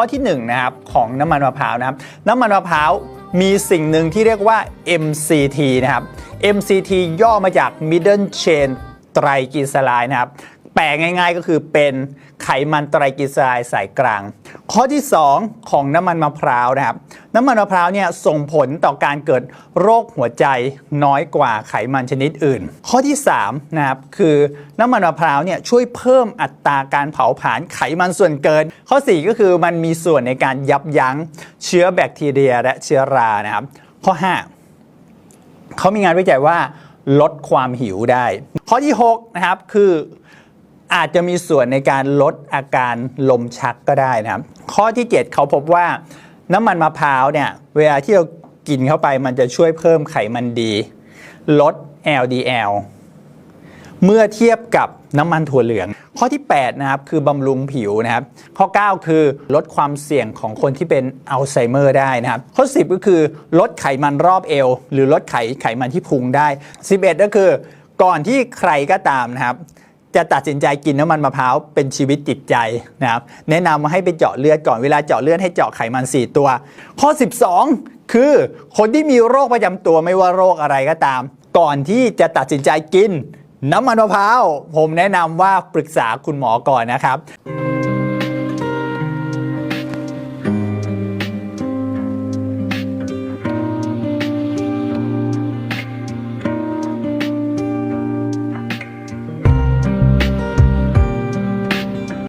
ข้อที่1นงนะครับของน้ำมันมะพร้าวนะครับน้ำมันมะพร้าวมีสิ่งหนึ่งที่เรียกว่า MCT นะครับ MCT ย่อมาจาก Middle Chain Triglyceride นะครับแปลง่ายๆก็คือเป็นไขมันไตรกลีเซอไรด์สายกลาง ข้อที่ 2 ของน้ำมันมะพร้าวนะครับ น้ำมันมะพร้าวเนี่ยส่งผลต่อการเกิดโรคหัวใจน้อยกว่าไขมันชนิดอื่น ข้อที่3นะครับคือน้ำมันมะพร้าวเนี่ยช่วยเพิ่มอัตราการเผาผลาญไขมันส่วนเกิน ข้อ 4 ก็คือมันมีส่วนในการยับยั้งเชื้อแบคทีเรียและเชื้อรานะครับ ข้อ 5 เขามีงานวิจัยว่าลดความหิวได้ ข้อที่6นะครับคืออาจจะมีส่วนในการลดอาการลมชักก็ได้นะครับ ข้อที่ 7 เขาพบว่า น้ำมันมะพร้าวเนี่ยเวลาที่เรากินเข้าไปมันจะช่วยเพิ่มไขมันดี ลด LDL เมื่อเทียบกับน้ำมันถั่วเหลือง ข้อที่ 8 นะครับ คือบำรุงผิวนะครับ ข้อ 9 คือลดความเสี่ยงของคนที่เป็นอัลไซเมอร์ได้นะครับ ข้อ 10 ก็คือลดไขมันรอบเอว หรือลดไขไขมันที่พุงได้ 11 ก็คือ ก่อนที่ใครก็ตามนะครับ จะตัดสินใจกินน้ำมันมะพร้าวเป็นชีวิตจิตใจนะครับแนะนำมาให้ไปเจาะเลือดก่อนเวลาเจาะเลือดให้เจาะไขมัน 4 ตัว ข้อ 12 คือคนที่มีโรคประจำตัวไม่ว่าโรคอะไรก็ตาม ก่อนที่จะตัดสินใจกิน น้ำมันมะพร้าวผมแนะนำว่าปรึกษาคุณหมอก่อนนะครับ